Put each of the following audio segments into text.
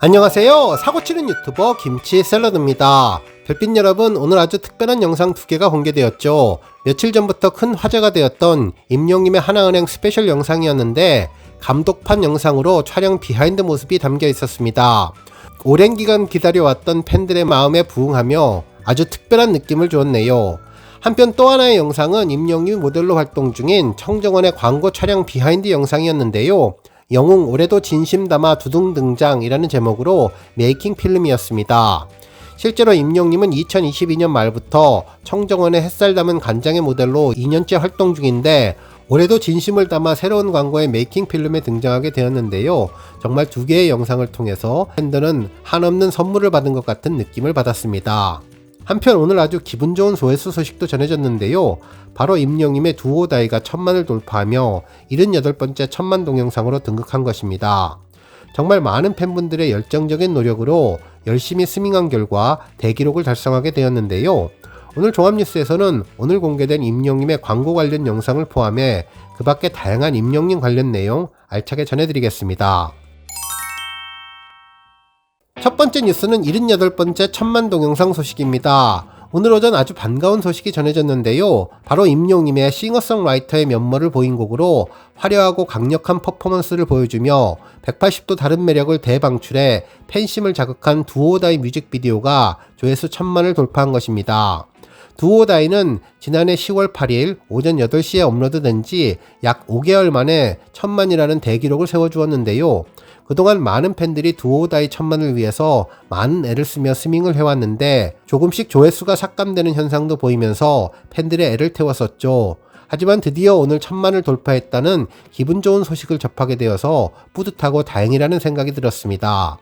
안녕하세요. 사고치는 유튜버 김치 샐러드입니다. 별빛 여러분, 오늘 아주 특별한 영상 두 개가 공개되었죠. 며칠 전부터 큰 화제가 되었던 임용님의 하나은행 스페셜 영상이었는데 감독판 영상으로 촬영 비하인드 모습이 담겨 있었습니다. 오랜 기간 기다려왔던 팬들의 마음에 부응하며 아주 특별한 느낌을 주었네요. 한편 또 하나의 영상은 임영유 모델로 활동 중인 청정원의 광고 촬영 비하인드 영상이었는데요. 영웅 올해도 진심 담아 두둥 등장이라는 제목으로 메이킹 필름이었습니다. 실제로 임영님은 2022년 말부터 청정원의 햇살 담은 간장의 모델로 2년째 활동 중인데 올해도 진심을 담아 새로운 광고의 메이킹 필름에 등장하게 되었는데요. 정말 두 개의 영상을 통해서 팬들은 한없는 선물을 받은 것 같은 느낌을 받았습니다. 한편 오늘 아주 기분 좋은 조회수 소식도 전해졌는데요. 바로 임영님의 두오다이가 천만을 돌파하며 78번째 천만 동영상으로 등극한 것입니다. 정말 많은 팬분들의 열정적인 노력으로 열심히 스밍한 결과 대기록을 달성하게 되었는데요. 오늘 종합뉴스에서는 오늘 공개된 임영님의 광고 관련 영상을 포함해 그 밖에 다양한 임영님 관련 내용 알차게 전해드리겠습니다. 첫 번째 뉴스는 78번째 천만 동영상 소식입니다. 오늘 오전 아주 반가운 소식이 전해졌는데요. 바로 임용님의 싱어송라이터의 면모를 보인 곡으로 화려하고 강력한 퍼포먼스를 보여주며 180도 다른 매력을 대방출해 팬심을 자극한 두오다이 뮤직비디오가 조회수 천만을 돌파한 것입니다. 두오다이는 지난해 10월 8일 오전 8시에 업로드된 지 약 5개월 만에 천만이라는 대기록을 세워주었는데요. 그동안 많은 팬들이 두오다이 천만을 위해서 많은 애를 쓰며 스밍을 해왔는데 조금씩 조회수가 삭감되는 현상도 보이면서 팬들의 애를 태웠었죠. 하지만 드디어 오늘 천만을 돌파했다는 기분 좋은 소식을 접하게 되어서 뿌듯하고 다행이라는 생각이 들었습니다.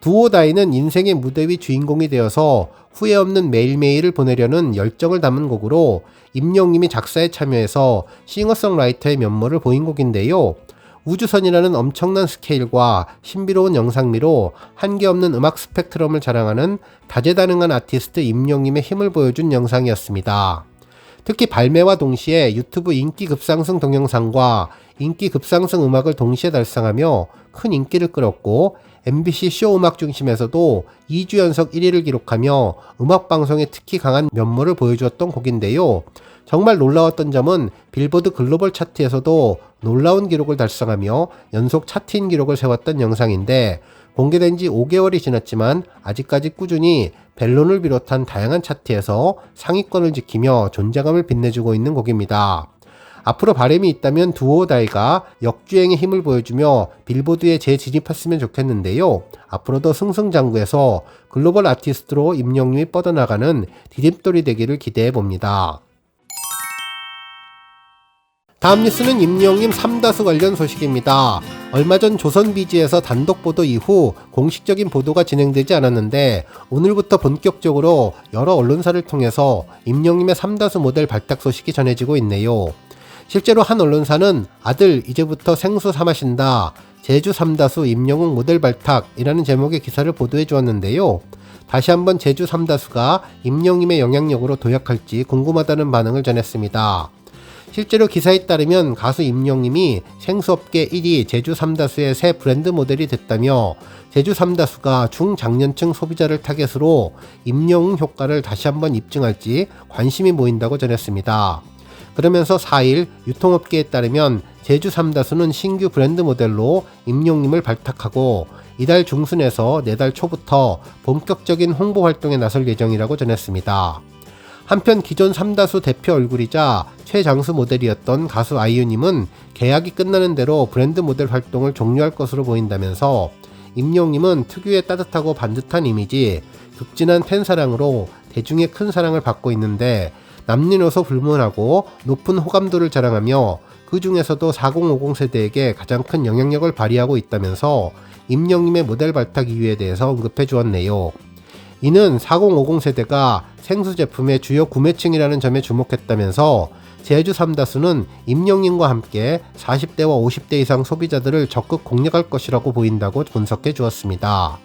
두오다이는 인생의 무대 위 주인공이 되어서 후회 없는 매일매일을 보내려는 열정을 담은 곡으로 임영님이 작사에 참여해서 싱어송라이터의 면모를 보인 곡인데요. 우주선이라는 엄청난 스케일과 신비로운 영상미로 한계 없는 음악 스펙트럼을 자랑하는 다재다능한 아티스트 임용님의 힘을 보여준 영상이었습니다. 특히 발매와 동시에 유튜브 인기 급상승 동영상과 인기 급상승 음악을 동시에 달성하며 큰 인기를 끌었고 MBC 쇼 음악 중심에서도 2주 연속 1위를 기록하며 음악 방송에 특히 강한 면모를 보여주었던 곡인데요. 정말 놀라웠던 점은 빌보드 글로벌 차트에서도 놀라운 기록을 달성하며 연속 차트인 기록을 세웠던 영상인데 공개된 지 5개월이 지났지만 아직까지 꾸준히 벨론을 비롯한 다양한 차트에서 상위권을 지키며 존재감을 빛내주고 있는 곡입니다. 앞으로 바람이 있다면 두오다이가 역주행의 힘을 보여주며 빌보드에 재진입했으면 좋겠는데요. 앞으로도 승승장구해서 글로벌 아티스트로 임영님이 뻗어나가는 디딤돌이 되기를 기대해 봅니다. 다음 뉴스는 임영님 3다수 관련 소식입니다. 얼마 전 조선비지에서 단독 보도 이후 공식적인 보도가 진행되지 않았는데 오늘부터 본격적으로 여러 언론사를 통해서 임영님의 3다수 모델 발탁 소식이 전해지고 있네요. 실제로 한 언론사는 아들 이제부터 생수 사 마신다. 제주 3다수 임영웅 모델 발탁이라는 제목의 기사를 보도해 주었는데요. 다시 한번 제주 3다수가 임영님의 영향력으로 도약할지 궁금하다는 반응을 전했습니다. 실제로 기사에 따르면 가수 임영님이 생수업계 1위 제주 삼다수의 새 브랜드 모델이 됐다며 제주 삼다수가 중장년층 소비자를 타겟으로 임영웅 효과를 다시 한번 입증할지 관심이 모인다고 전했습니다. 그러면서 4일 유통업계에 따르면 제주 삼다수는 신규 브랜드 모델로 임용님을 발탁하고 이달 중순에서 내달 초부터 본격적인 홍보 활동에 나설 예정이라고 전했습니다. 한편 기존 삼다수 대표 얼굴이자 최장수 모델이었던 가수 아이유님은 계약이 끝나는 대로 브랜드 모델 활동을 종료할 것으로 보인다면서 임영님은 특유의 따뜻하고 반듯한 이미지, 극진한 팬 사랑으로 대중의 큰 사랑을 받고 있는데 남녀노소 불문하고 높은 호감도를 자랑하며 그 중에서도 4050 세대에게 가장 큰 영향력을 발휘하고 있다면서 임영님의 모델 발탁 이유에 대해서 언급해 주었네요. 이는 4050 세대가 생수 제품의 주요 구매층이라는 점에 주목했다면서 제주 삼다수는 임영님과 함께 40대와 50대 이상 소비자들을 적극 공략할 것이라고 보인다고 분석해 주었습니다.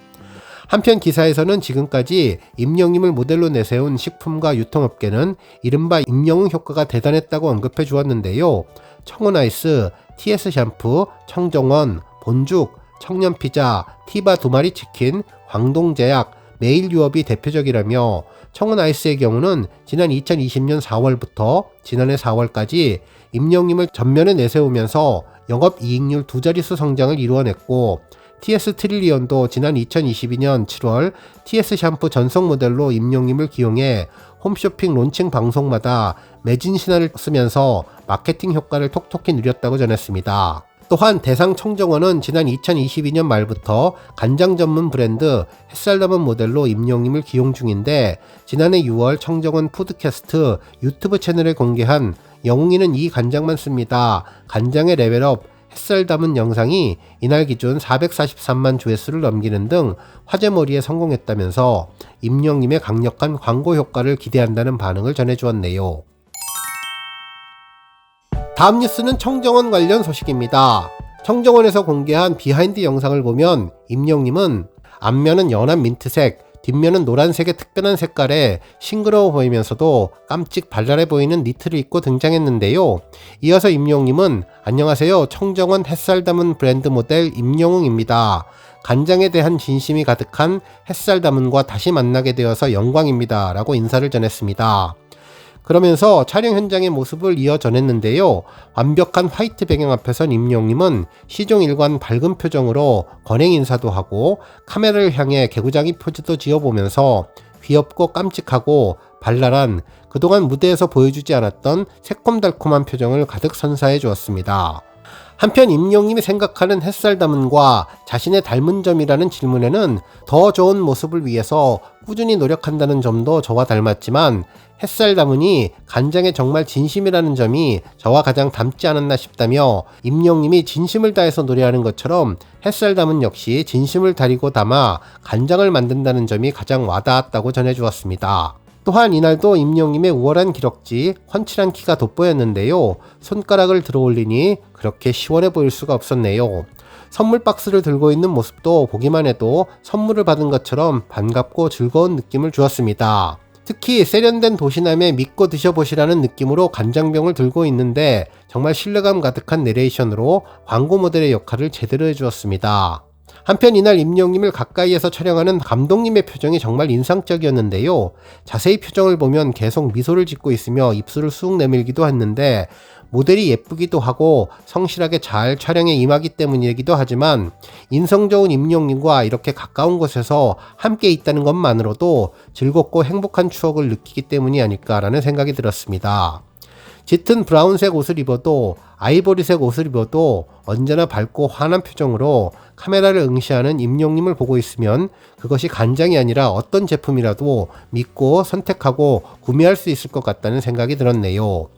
한편 기사에서는 지금까지 임영님을 모델로 내세운 식품과 유통업계는 이른바 임영웅 효과가 대단했다고 언급해 주었는데요. 청원아이스, TS 샴푸, 청정원, 본죽, 청년피자, 티바 두 마리 치킨, 광동제약, 메일 유업이 대표적이라며 청원 아이스의 경우는 지난 2020년 4월부터 지난해 4월까지 임영님을 전면에 내세우면서 영업 이익률 두 자릿수 성장을 이루어냈고 TS 트릴리언도 지난 2022년 7월 TS 샴푸 전속 모델로 임용님을 기용해 홈쇼핑 론칭 방송마다 매진 신화를 쓰면서 마케팅 효과를 톡톡히 누렸다고 전했습니다. 또한 대상 청정원은 지난 2022년 말부터 간장 전문 브랜드 햇살 담은 모델로 임용님을 기용 중인데 지난해 6월 청정원 푸드캐스트 유튜브 채널에 공개한 영웅이는 이 간장만 씁니다. 간장의 레벨업 햇살 담은 영상이 이날 기준 443만 조회수를 넘기는 등 화제몰이에 성공했다면서 임영님의 강력한 광고 효과를 기대한다는 반응을 전해주었네요. 다음 뉴스는 청정원 관련 소식입니다. 청정원에서 공개한 비하인드 영상을 보면 임영님은 앞면은 연한 민트색, 뒷면은 노란색의 특별한 색깔에 싱그러워 보이면서도 깜찍 발랄해 보이는 니트를 입고 등장했는데요. 이어서 임영님은 안녕하세요. 청정원 햇살 담은 브랜드 모델 임영웅입니다. 간장에 대한 진심이 가득한 햇살 담은과 다시 만나게 되어서 영광입니다. 라고 인사를 전했습니다. 그러면서 촬영 현장의 모습을 이어 전했는데요. 완벽한 화이트 배경 앞에선 임영님은 시종 일관 밝은 표정으로 건행 인사도 하고 카메라를 향해 개구장이 포즈도 지어보면서 귀엽고 깜찍하고 발랄한 그동안 무대에서 보여주지 않았던 새콤달콤한 표정을 가득 선사해 주었습니다. 한편 임영님이 생각하는 햇살 담은과 자신의 닮은 점이라는 질문에는 더 좋은 모습을 위해서 꾸준히 노력한다는 점도 저와 닮았지만 햇살 담은이 간장에 정말 진심이라는 점이 저와 가장 닮지 않았나 싶다며 임영님이 진심을 다해서 노래하는 것처럼 햇살 담은 역시 진심을 다리고 담아 간장을 만든다는 점이 가장 와닿았다고 전해주었습니다. 또한 이날도 임영님의 우월한 기럭지, 훤칠한 키가 돋보였는데요. 손가락을 들어 올리니 그렇게 시원해 보일 수가 없었네요. 선물 박스를 들고 있는 모습도 보기만 해도 선물을 받은 것처럼 반갑고 즐거운 느낌을 주었습니다. 특히 세련된 도시남에 믿고 드셔보시라는 느낌으로 간장병을 들고 있는데 정말 신뢰감 가득한 내레이션으로 광고 모델의 역할을 제대로 해주었습니다. 한편 이날 임영님을 가까이에서 촬영하는 감독님의 표정이 정말 인상적이었는데요. 자세히 표정을 보면 계속 미소를 짓고 있으며 입술을 쑥 내밀기도 했는데 모델이 예쁘기도 하고 성실하게 잘 촬영에 임하기 때문이기도 하지만 인성 좋은 임영님과 이렇게 가까운 곳에서 함께 있다는 것만으로도 즐겁고 행복한 추억을 느끼기 때문이 아닐까라는 생각이 들었습니다. 짙은 브라운색 옷을 입어도 아이보리색 옷을 입어도 언제나 밝고 환한 표정으로 카메라를 응시하는 임용님을 보고 있으면 그것이 간장이 아니라 어떤 제품이라도 믿고 선택하고 구매할 수 있을 것 같다는 생각이 들었네요.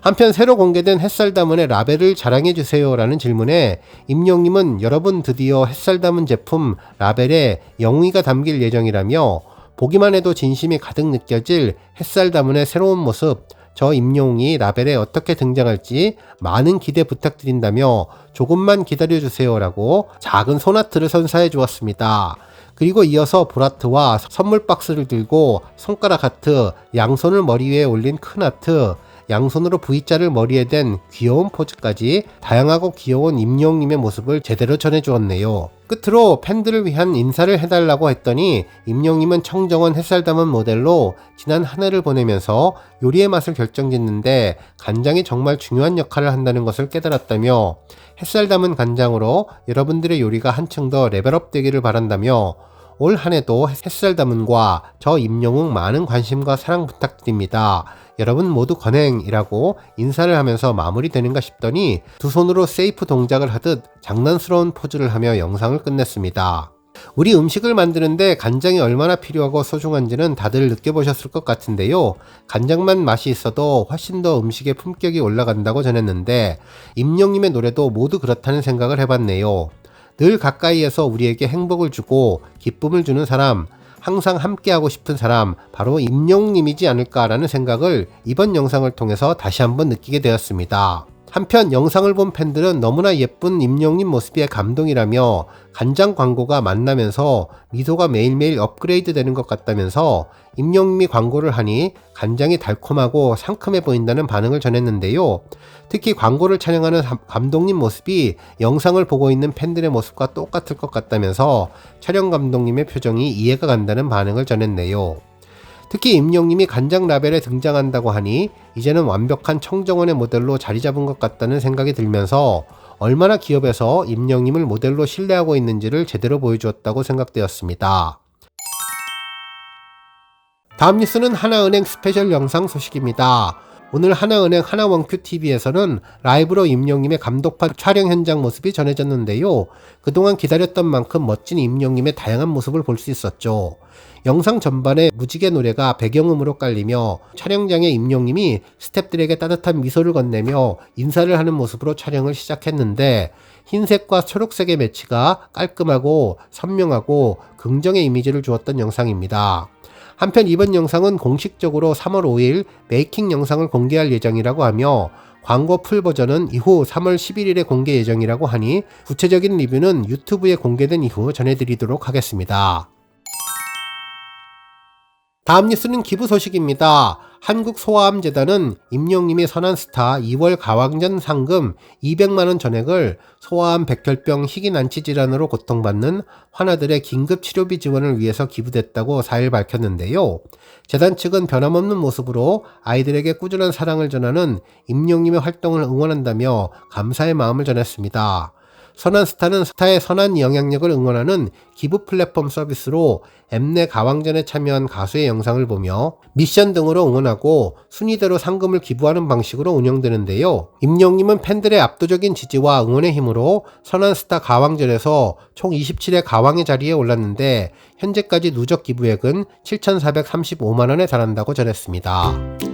한편 새로 공개된 햇살 다문의 라벨을 자랑해 주세요라는 질문에 임용님은 여러분 드디어 햇살 다문 제품 라벨에 영웅이가 담길 예정이라며 보기만 해도 진심이 가득 느껴질 햇살 다문의 새로운 모습 저 임영웅이 라벨에 어떻게 등장할지 많은 기대 부탁드린다며 조금만 기다려주세요라고 작은 소나트를 선사해 주었습니다. 그리고 이어서 보라트와 선물 박스를 들고 손가락 하트, 양손을 머리 위에 올린 큰 하트, 양손으로 V자를 머리에 댄 귀여운 포즈까지 다양하고 귀여운 임영님의 모습을 제대로 전해주었네요. 끝으로 팬들을 위한 인사를 해달라고 했더니 임영님은 청정원 햇살 담은 모델로 지난 한 해를 보내면서 요리의 맛을 결정짓는데 간장이 정말 중요한 역할을 한다는 것을 깨달았다며 햇살 담은 간장으로 여러분들의 요리가 한층 더 레벨업 되기를 바란다며 올 한해도 햇살 담은과 저 임영웅 많은 관심과 사랑 부탁드립니다. 여러분 모두 건행이라고 인사를 하면서 마무리되는가 싶더니 두 손으로 세이프 동작을 하듯 장난스러운 포즈를 하며 영상을 끝냈습니다. 우리 음식을 만드는데 간장이 얼마나 필요하고 소중한지는 다들 느껴보셨을 것 같은데요. 간장만 맛이 있어도 훨씬 더 음식의 품격이 올라간다고 전했는데 임영님의 노래도 모두 그렇다는 생각을 해봤네요. 늘 가까이에서 우리에게 행복을 주고 기쁨을 주는 사람, 항상 함께하고 싶은 사람 바로 임용님이지 않을까라는 생각을 이번 영상을 통해서 다시 한번 느끼게 되었습니다. 한편 영상을 본 팬들은 너무나 예쁜 임영님 모습에 감동이라며 간장 광고가 만나면서 미소가 매일매일 업그레이드 되는 것 같다면서 임영님이 광고를 하니 간장이 달콤하고 상큼해 보인다는 반응을 전했는데요. 특히 광고를 촬영하는 감- 감독님 모습이 영상을 보고 있는 팬들의 모습과 똑같을 것 같다면서 촬영 감독님의 표정이 이해가 간다는 반응을 전했네요. 특히 임영님이 간장 라벨에 등장한다고 하니 이제는 완벽한 청정원의 모델로 자리 잡은 것 같다는 생각이 들면서 얼마나 기업에서 임영님을 모델로 신뢰하고 있는지를 제대로 보여주었다고 생각되었습니다. 다음 뉴스는 하나은행 스페셜 영상 소식입니다. 오늘 하나은행 하나원큐TV에서는 라이브로 임영님의 감독판 촬영 현장 모습이 전해졌는데요. 그동안 기다렸던 만큼 멋진 임영님의 다양한 모습을 볼 수 있었죠. 영상 전반에 무지개 노래가 배경음으로 깔리며 촬영장의 임영님이 스탭들에게 따뜻한 미소를 건네며 인사를 하는 모습으로 촬영을 시작했는데 흰색과 초록색의 매치가 깔끔하고 선명하고 긍정의 이미지를 주었던 영상입니다. 한편 이번 영상은 공식적으로 3월 5일 메이킹 영상을 공개할 예정이라고 하며 광고 풀 버전은 이후 3월 11일에 공개 예정이라고 하니 구체적인 리뷰는 유튜브에 공개된 이후 전해드리도록 하겠습니다. 다음 뉴스는 기부 소식입니다. 한국소아암재단은 임영님의 선한 스타 2월 가왕전 상금 200만원 전액을 소아암 백혈병 희귀난치 질환으로 고통받는 환아들의 긴급 치료비 지원을 위해서 기부됐다고 4일 밝혔는데요. 재단 측은 변함없는 모습으로 아이들에게 꾸준한 사랑을 전하는 임영님의 활동을 응원한다며 감사의 마음을 전했습니다. 선한 스타는 스타의 선한 영향력을 응원하는 기부 플랫폼 서비스로 엠넷 가왕전에 참여한 가수의 영상을 보며 미션 등으로 응원하고 순위대로 상금을 기부하는 방식으로 운영되는데요. 임영님은 팬들의 압도적인 지지와 응원의 힘으로 선한 스타 가왕전에서 총 27회 가왕의 자리에 올랐는데 현재까지 누적 기부액은 7,435만원에 달한다고 전했습니다.